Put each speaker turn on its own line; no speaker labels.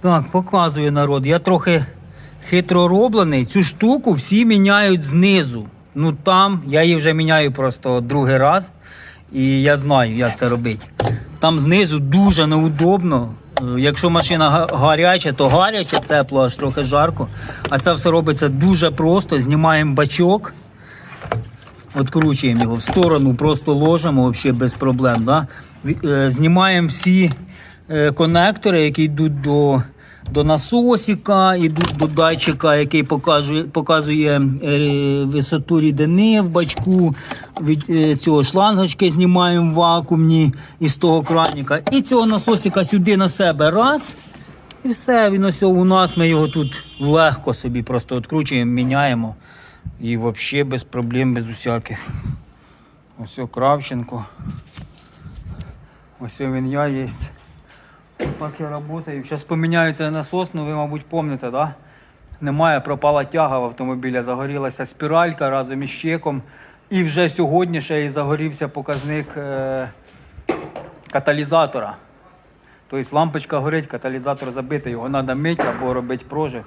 Так, показую народ. Я трохи хитро роблений. Цю штуку всі міняють знизу. Ну там я її вже міняю просто другий раз. І я знаю, як це робити. Там знизу дуже неудобно. Якщо машина гаряча, то гаряча, тепло, аж трохи жарко. А це все робиться дуже просто. Знімаємо бачок. Откручуємо його в сторону, просто ложимо взагалі без проблем. Да? Е, Знімаємо всі конектори, які йдуть до, до насосика, йдуть до датчика, який показує, показує е, висоту рідини в бачку. Від е, цього шлангочки знімаємо вакуумні із того краніка. І цього насосика сюди на себе раз. І все, він ось у нас, ми його тут легко собі просто відкручуємо, міняємо. І взагалі без проблем, без усяких. Ось Кравченко. Ось він я є. Я працюю. Зараз поміняється насос, ну ви, мабуть, пам'ятаєте, да? Немає, пропала тяга в автомобіля, загорілася спіралька разом із чеком. І вже сьогодні ще і загорівся показник е- каталізатора. Тобто лампочка горить, каталізатор забитий, його треба мити або робити прожиг.